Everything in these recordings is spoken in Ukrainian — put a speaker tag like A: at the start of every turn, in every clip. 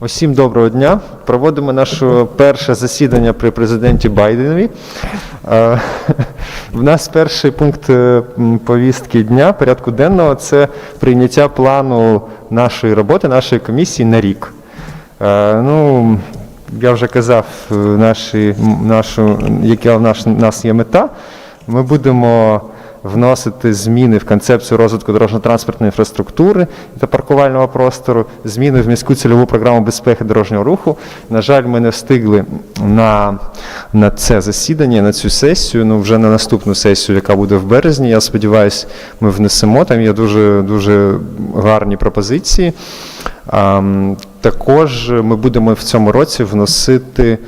A: Усім доброго дня. Проводимо наше перше засідання при президенті Байденові. Е, В нас перший пункт е, повістки дня, порядку денного це прийняття плану нашої роботи, нашої комісії на рік. Е, Ну, я вже казав, е, наші, нашу, яка в нас є мета. Ми будемо вносити зміни в концепцію розвитку дорожньо-транспортної інфраструктури та паркувального простору, зміни в міську цільову програму безпеки дорожнього руху. На жаль, ми не встигли на, на це засідання, на цю сесію. Ну вже на наступну сесію, яка буде в березні. Я сподіваюся, ми внесемо. Там є дуже дуже гарні пропозиції. Також ми будемо в цьому році вносити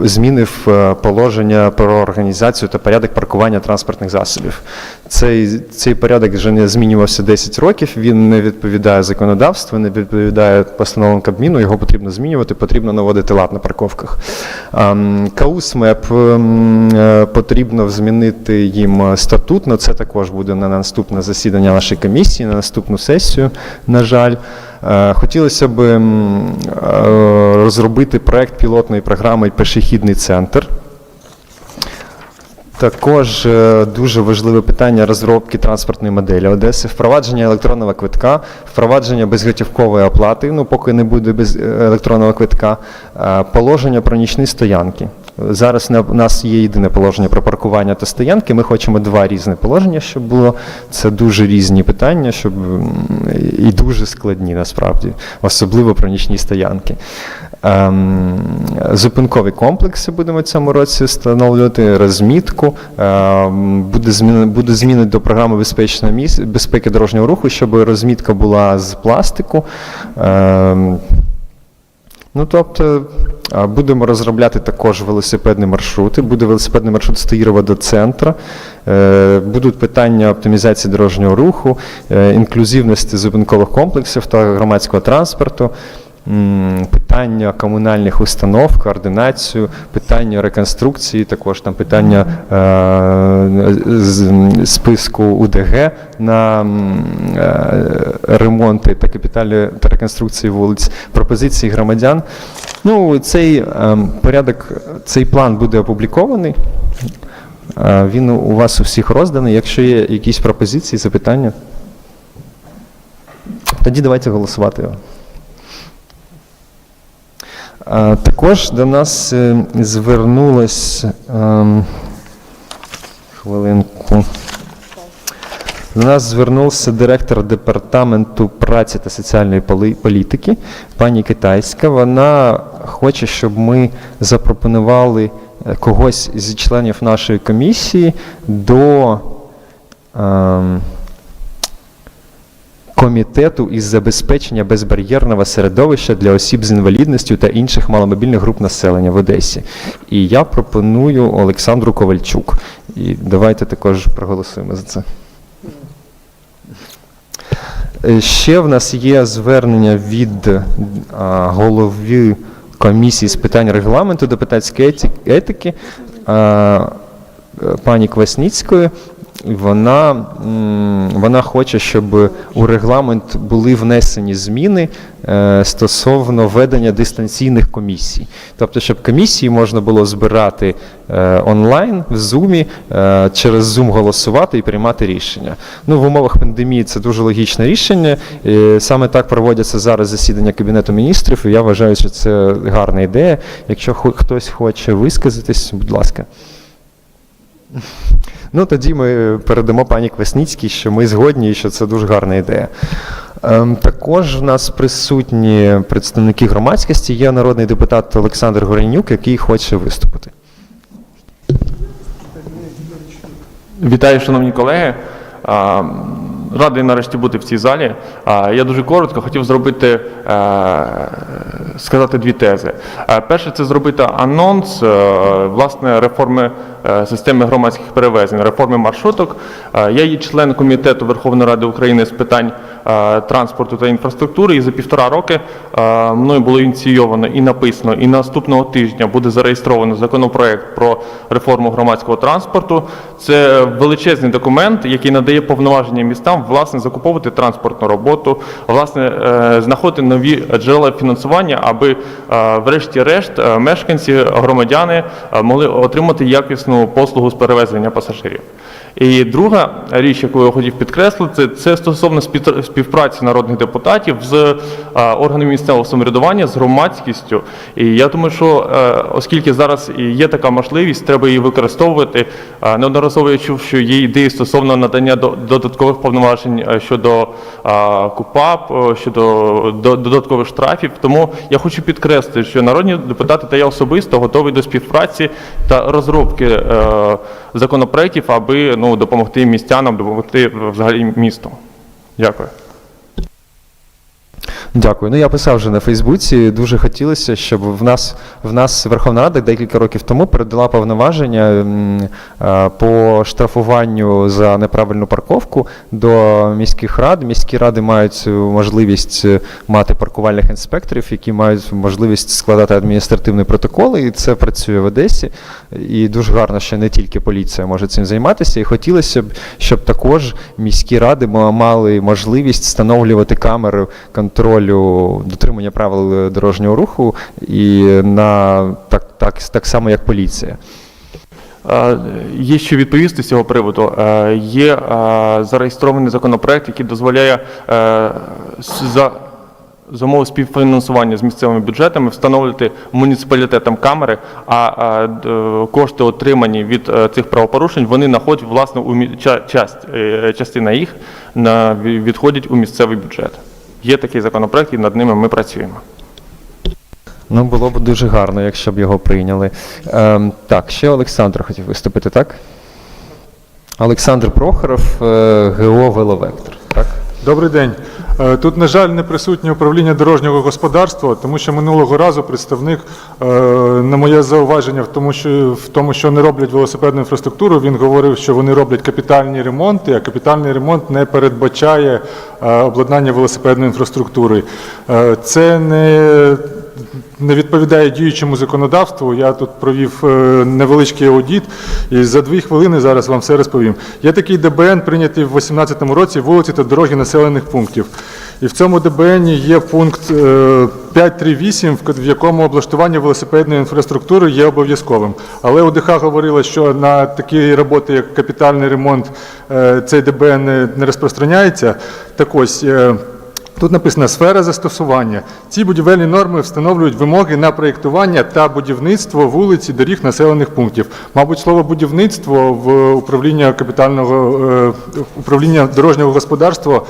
A: зміни в е, положення про організацію та порядок паркування транспортних засобів. Цей, цей порядок вже не змінювався 10 років, він не відповідає законодавству, не відповідає постановам Кабміну, його потрібно змінювати, потрібно наводити лад на парковках. Ам, КАУС-МЕП ем, е, потрібно змінити їм статут, але це також буде на наступне засідання нашої комісії, на наступну сесію, на жаль. Е, Хотілося б е, розробити проект пілотної програми Пешехідний центр. Також е, дуже важливе питання розробки транспортної моделі Одеси, впровадження електронного квитка, впровадження безготівкової оплати, ну поки не буде без електронного квитка, положення про нічні стоянки. Зараз у нас є єдине положення про паркування та стоянки. Ми хочемо два різні положення, щоб було. Це дуже різні питання, щоб і дуже складні насправді, особливо про нічні стоянки. Ем, Зупинкові комплекси будемо в цьому році встановлювати, розмітку. Ем, Буде зміни, буде зміни до програми безпечного міс... безпеки дорожнього руху, щоб розмітка була з пластику. Ну, тобто, будемо розробляти також велосипедні маршрути. Буде велосипедний маршрут з Таїрова до центру. Е, Будуть питання оптимізації дорожнього руху, е, інклюзивності зупинкових комплексів та громадського транспорту. Питання комунальних установ, координацію, питання реконструкції, також там питання е, списку УДГ на е, ремонти та капіталі та реконструкції вулиць, пропозиції громадян. Ну, цей е, порядок, цей план буде опублікований. Е, Він у вас у всіх розданий. Якщо є якісь пропозиції, запитання, тоді давайте голосувати Також до нас е, звернулось ем, хвилинку. До нас звернувся директор департаменту праці та соціальної політики, пані Китайська. Вона хоче, щоб ми запропонували е, когось зі членів нашої комісії до ем, комітету із забезпечення безбар'єрного середовища для осіб з інвалідністю та інших маломобільних груп населення в Одесі. І я пропоную Олександру Ковальчук. І давайте також проголосуємо за це. Е, Ще в нас є звернення від а, голови комісії з питань регламенту депутатської етики а, е, пані Квасніцької. Вона, вона хоче, щоб у регламент були внесені зміни е, стосовно ведення дистанційних комісій. Тобто, щоб комісії можна було збирати е, онлайн в Zoom, е, через Zoom голосувати і приймати рішення. Ну, в умовах пандемії це дуже логічне рішення. Саме так проводяться зараз засідання Кабінету міністрів, і я вважаю, що це гарна ідея. Якщо хтось хоче висказатись, будь ласка. Ну, тоді ми передамо пані Квасніцькій, що ми згодні і що це дуже гарна ідея. Ем, Також в нас присутні представники громадськості. Є народний депутат Олександр Горенюк, який хоче виступити.
B: Вітаю, шановні колеги. Радий нарешті бути в цій залі. Я дуже коротко хотів зробити, е, сказати дві тези. Е, Перше, це зробити анонс е, власне реформи системи громадських перевезень, реформи маршруток. Я є член комітету Верховної Ради України з питань транспорту та інфраструктури. І за півтора роки е, мною було ініційовано і написано, і наступного тижня буде зареєстровано законопроект про реформу громадського транспорту. Це величезний документ, який надає повноваження містам власне закуповувати транспортну роботу, власне е, знаходити нові джерела фінансування, аби е, врешті-решт е, мешканці, громадяни е, могли отримати якісну послугу з перевезення пасажирів. І друга річ, яку я хотів підкреслити, це стосовно співпраці народних депутатів з органами місцевого самоврядування, з громадськістю. І я думаю, що е, оскільки зараз є така можливість, треба її використовувати. Неодноразово я чув, що є ідеї стосовно надання до- додаткових повноважень е, щодо КУПАП, е, щодо додаткових штрафів. Тому я хочу підкреслити, що народні депутати та я особисто готовий до співпраці та розробки законопроєктів, аби ну, допомогти містянам, допомогти взагалі місту. Дякую.
A: Дякую. Ну я писав вже на Фейсбуці. Дуже хотілося, щоб в нас в нас Верховна Рада декілька років тому передала повноваження по штрафуванню за неправильну парковку до міських рад. Міські ради мають можливість е, мати паркувальних інспекторів, які мають можливість складати адміністративні протоколи, і це працює в Одесі. І дуже гарно, що не тільки поліція може цим займатися. І хотілося б, щоб також міські ради ма- мали можливість встановлювати камери контролю дотримання правил е, дорожнього руху і на так, так, так само, як поліція.
B: Є що відповісти з цього приводу. Є зареєстрований законопроект, який дозволяє е, за за умови співфінансування з місцевими бюджетами встановлювати муніципалітетам камери, а кошти, отримані від е, цих правопорушень, вони знаходять власне у частина їх на відходять у місцевий бюджет. Є такий законопроект, і над ними ми працюємо.
A: Ну, було б дуже гарно, якщо б його прийняли. Ем, так, ще Олександр хотів виступити, так? Олександр Прохоров, е, ГО Веловектор. Так?
C: Добрий день. Е, Тут, на жаль, не присутнє управління дорожнього господарства, тому що минулого разу представник е, на моє зауваження в тому, що в тому, що не роблять велосипедну інфраструктуру, він говорив, що вони роблять капітальні ремонти, а капітальний ремонт не передбачає е, обладнання велосипедної інфраструктури. Це не не відповідає діючому законодавству. Я тут провів е, невеличкий аудіт, і за дві хвилини зараз вам все розповім. Є такий ДБН, прийнятий в 2018 році вулиці та дороги населених пунктів. І в цьому ДБН є пункт е, 5.3.8, в якому облаштування велосипедної інфраструктури є обов'язковим. Але ОДХ говорила, що на такі роботи, як капітальний ремонт, е, цей ДБН не розпространяється. Так ось. Тут написано сфера застосування. Ці будівельні норми встановлюють вимоги на проєктування та будівництво вулиць і доріг населених пунктів. Мабуть, слово будівництво в управління капітального е, управління дорожнього господарства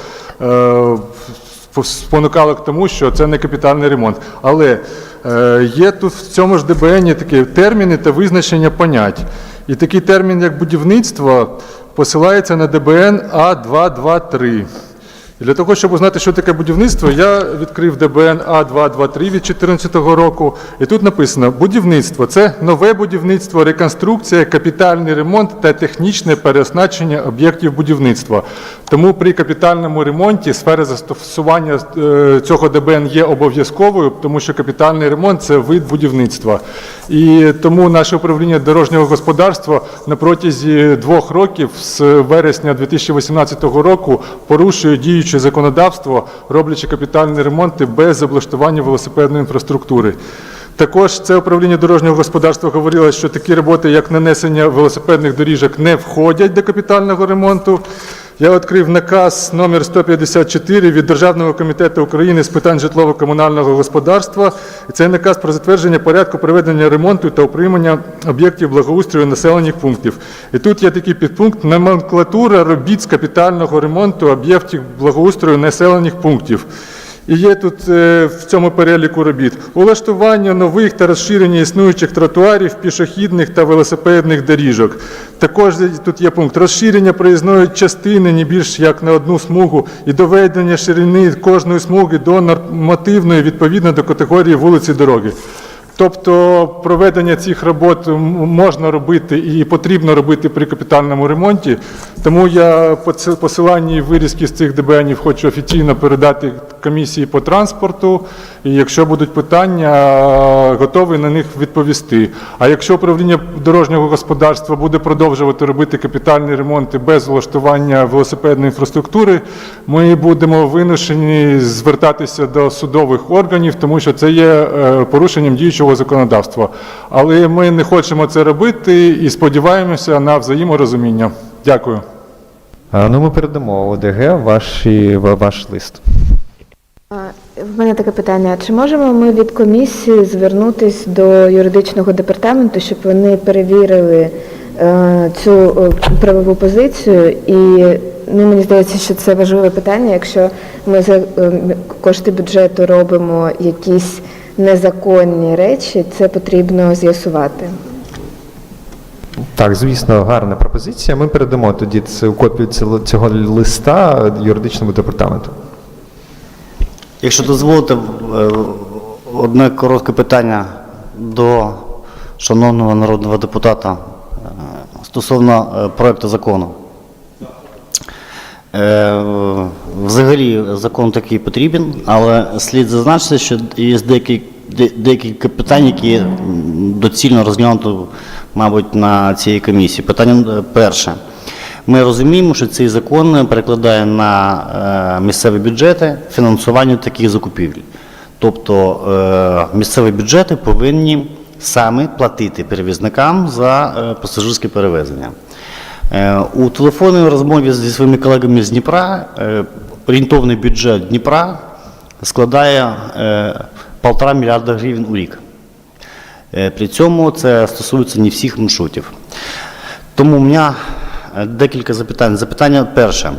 C: е, спонукало к тому, що це не капітальний ремонт. Але е, є тут в цьому ж ДБН такі терміни та визначення понять. І такий термін, як будівництво, посилається на ДБН А223. І для того, щоб узнати, що таке будівництво, я відкрив ДБН А223 від 2014 року. І тут написано: будівництво це нове будівництво, реконструкція, капітальний ремонт та технічне переоснащення об'єктів будівництва. Тому при капітальному ремонті сфера застосування е, цього ДБН є обов'язковою, тому що капітальний ремонт це вид будівництва. І тому наше управління дорожнього господарства на протязі двох років з вересня 2018 року порушує діюче законодавство, роблячи капітальні ремонти без облаштування велосипедної інфраструктури. Також це управління дорожнього господарства говорило, що такі роботи, як нанесення велосипедних доріжок, не входять до капітального ремонту. Я відкрив наказ номер 154 від Державного комітету України з питань житлово-комунального господарства. Це наказ про затвердження порядку проведення ремонту та утримання об'єктів благоустрою населених пунктів. І тут є такий підпункт номенклатура робіт з капітального ремонту об'єктів благоустрою населених пунктів. І є тут е, в цьому переліку робіт улаштування нових та розширення існуючих тротуарів, пішохідних та велосипедних доріжок. Також тут є пункт розширення проїзної частини не більш як на одну смугу і доведення ширини кожної смуги до нормативної відповідно до категорії вулиці дороги. Тобто проведення цих робот можна робити і потрібно робити при капітальному ремонті. Тому я по це- посиланні вирізки з цих ДБНів хочу офіційно передати комісії по транспорту. І якщо будуть питання, готовий на них відповісти. А якщо управління дорожнього господарства буде продовжувати робити капітальні ремонти без влаштування велосипедної інфраструктури, ми будемо вимушені звертатися до судових органів, тому що це є е, порушенням діючого законодавства. Але ми не хочемо це робити і сподіваємося на взаєморозуміння. Дякую.
A: Ну, ми передамо ОДГ ваші, ваш лист.
D: В мене таке питання. Чи можемо ми від комісії звернутися до юридичного департаменту, щоб вони перевірили е, цю е, правову позицію? І ну, мені здається, що це важливе питання. Якщо ми за е, кошти бюджету робимо якісь незаконні речі, це потрібно з'ясувати.
A: Так, звісно, гарна пропозиція. Ми передамо тоді цю копію цього- листа юридичному департаменту.
E: Якщо дозволите, е, одне коротке питання до шановного народного депутата е, стосовно е, проекту закону. Е, Взагалі закон такий потрібен, але слід зазначити, що є деякі, декілька питань, які доцільно розглянути, мабуть, на цій комісії. Питання е, перше. Ми розуміємо, що цей закон перекладає на е, місцеві бюджети фінансування таких закупівель. Тобто місцеві бюджети повинні саме платити перевізникам за пасажирське перевезення. Е, У телефонній розмові зі своїми колегами з Дніпра е, орієнтовний бюджет Дніпра складає е, 1,5 мільярда гривень у рік. Е, При цьому це стосується не всіх маршрутів. Тому у мене е, декілька запитань. Запитання перше.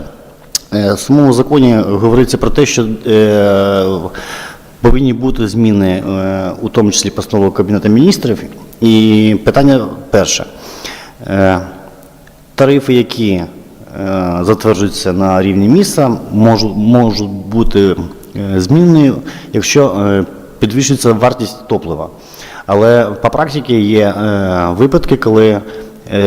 E: Е, В самому законі говориться про те, що е, повинні бути зміни, е, у тому числі постанови Кабінету міністрів. І питання перше. Тарифи, які е, затверджуються на рівні міста, можуть, можуть бути е, змінені, якщо е, підвищується вартість топлива. Але по практиці є випадки, коли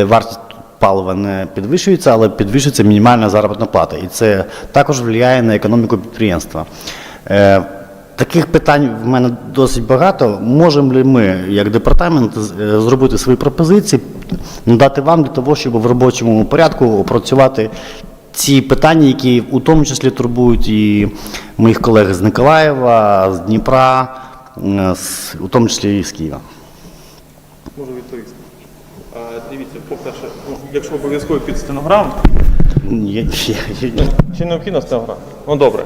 E: вартість палива не підвищується, але підвищується мінімальна заробітна плата. І це також впливає на економіку підприємства. Таких питань в мене досить багато. Можемо ли ми, як департамент, е, зробити свої пропозиції, надати вам для того, щоб в робочому порядку опрацювати ці питання, які в тому числі турбують і моїх колег з Николаєва, з Дніпра, е, з- у тому числі і з Києва.
B: Можу відповісти. Дивіться, по-перше, ну, якщо обов'язково під стенограму,
E: Є- є- є-
B: чи необхідна стенограма? Ну добре.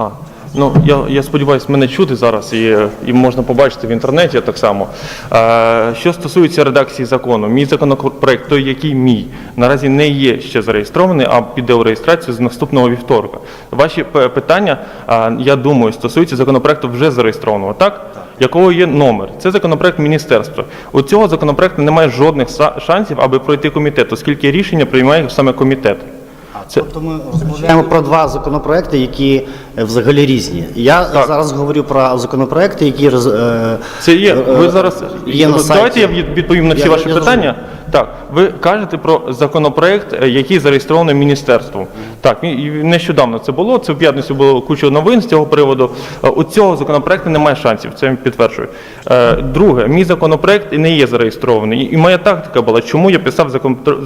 B: А, ну я, я сподіваюся, мене чути зараз і, і можна побачити в інтернеті так само. Е, що стосується редакції закону, мій законопроект, той, який мій, наразі не є ще зареєстрований, а піде у реєстрацію з наступного вівторка. Ваші питання, е, я думаю, стосуються законопроекту вже зареєстрованого, так? Якого є номер? Це законопроект міністерства. У цього законопроекту немає жодних шансів, аби пройти комітет, оскільки рішення приймає саме комітет. Це-
E: Тобто ми розмовляємо про два законопроекти, які взагалі різні. Я зараз говорю про законопроекти, які роз- е,
B: Це є. Ви
E: е,
B: зараз
E: є на
B: давайте
E: сайті.
B: я відповім на всі
E: Я-
B: ваші
E: я
B: питання. Так, ви кажете про законопроект, е, який зареєстрований міністерством. Так, і- і нещодавно це було. Це в п'ятницю було куча новин з цього приводу. Е, У цього законопроекту немає шансів. Це підтверджую. Е, Друге, мій законопроект не є зареєстрований. І моя тактика була, чому я писав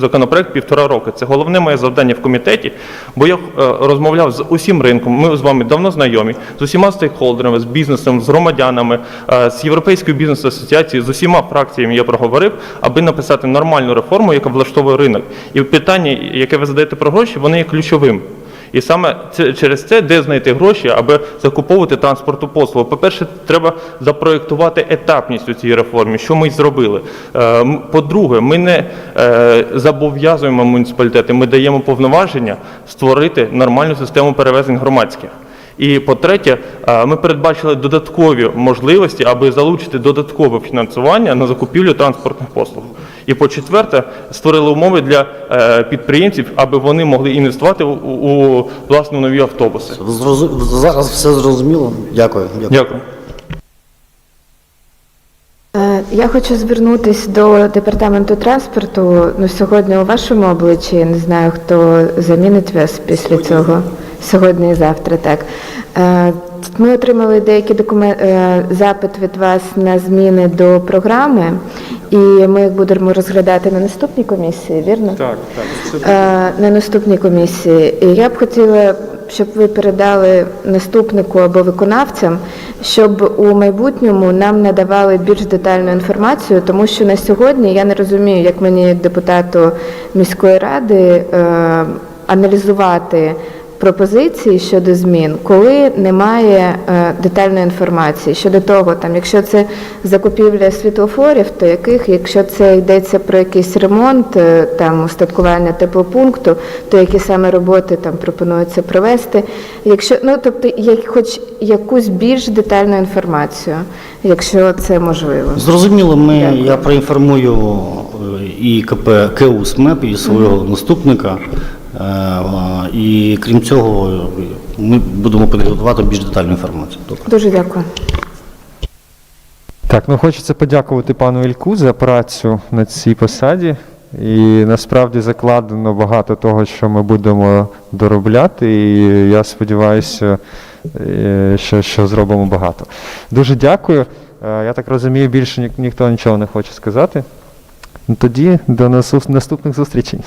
B: законопроект півтора роки. Це головне моє завдання в комітеті, бо я е, розмовляв з усім ринком. Ми з вами давно знайомі, з усіма стейкхолдерами, з бізнесом, з громадянами, е, з Європейською бізнес асоціацією, з усіма фракціями я проговорив, аби написати нормальну реформу, яка влаштовує ринок. І питання, яке ви задаєте про гроші, воно є ключовим. І саме через це, де знайти гроші, аби закуповувати транспорту послугу. По-перше, треба запроєктувати етапність у цій реформі, що ми й зробили. Е, По-друге, ми не е, зобов'язуємо муніципалітети, ми даємо повноваження створити нормальну систему перевезень громадських. І по-третє, е, ми передбачили додаткові можливості, аби залучити додаткове фінансування на закупівлю транспортних послуг. І по-четверте, створили умови для е, підприємців, аби вони могли інвестувати у, власне нові автобуси.
E: Зараз все зрозуміло. Дякую. Дякую.
B: Дякую.
D: Е, Я хочу звернутися до департаменту транспорту. Ну, сьогодні у вашому обличчі, я не знаю, хто замінить вас після цього. Сьогодні і завтра, так. Е, Ми отримали деякий документ, запит від вас на зміни до програми, і ми їх будемо розглядати на наступній комісії, вірно?
C: Так, так.
D: Е, на наступній комісії. І я б хотіла, щоб ви передали наступнику або виконавцям, щоб у майбутньому нам надавали більш детальну інформацію, тому що на сьогодні я не розумію, як мені, як депутату міської ради, е, аналізувати. Пропозиції щодо змін, коли немає е, детальної інформації щодо того, там, якщо це закупівля світлофорів, то яких, якщо це йдеться про якийсь ремонт, е, там устаткування теплопункту, то які саме роботи там пропонується провести. Якщо ну тобто, як хоч якусь більш детальну інформацію, якщо це можливо.
E: Зрозуміло, ми,
D: Дякую.
E: я проінформую е, і КП КУ СМЕП, і свого наступника. І крім цього, ми будемо підготувати більш детальну інформацію. Добре.
D: Дуже дякую.
A: Так, ну хочеться подякувати пану Ільку за працю на цій посаді. І насправді закладено багато того, що ми будемо доробляти, і я сподіваюся, е, що, що зробимо багато. Дуже дякую. Е, Я так розумію, більше ні- ніхто нічого не хоче сказати. Ну, Тоді до наступних зустрічей.